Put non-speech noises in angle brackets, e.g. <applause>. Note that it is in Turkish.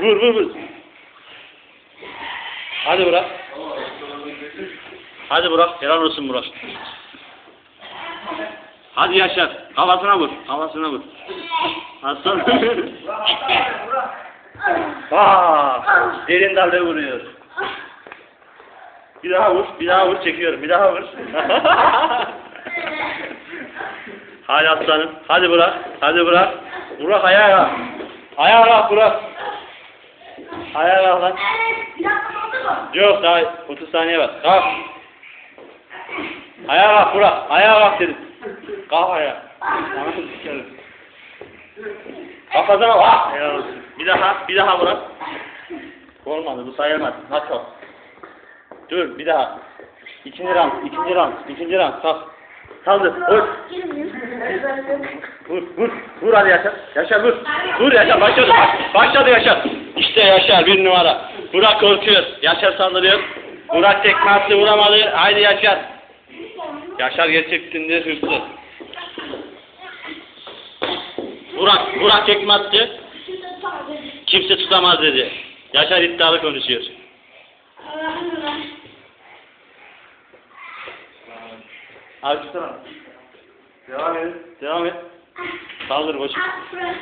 Vur vur vur. Hadi Burak. Hadi Burak. Helal olsun Burak. Hadi Yaşar. Kafasına vur. Kafasına vur. Aslan. Aa, derin dalga vuruyor. Bir daha vur. Bir daha vur. Çekiyorum. Bir daha vur. <laughs> Hadi aslanım. Hadi Burak. Hadi Burak. Burak ayağa. Ayağa Burak. Ayağa kalk lan. Yok daha 30 saniye var. Kalk. Ayağa kalk Burak. Ayağa kalk dedim. Kalk ayağa. Sikerim. Kafasına bak. Helal olsun. Bir daha. Bir daha Burak. Olmadı. Bu sayılmaz. Hadi kalk. Dur bir daha. İkinci round. ikinci round. ikinci round. Kalk. Kaldır. Vur. Vur. Vur. Vur hadi Yaşar. Yaşar vur. Vur Yaşar. Başladı. Baş- Başladı Yaşar. İşte Yaşar bir numara. Burak korkuyor. Yaşar saldırıyor. Burak tekme attı vuramadı. Haydi Yaşar. Yaşar gerçekten de hırslı. Burak, Burak tekme attı. Kimse tutamaz dedi. Yaşar iddialı konuşuyor. Abi tutsana. Devam et. Devam et. Saldır boşu. Bitti mi?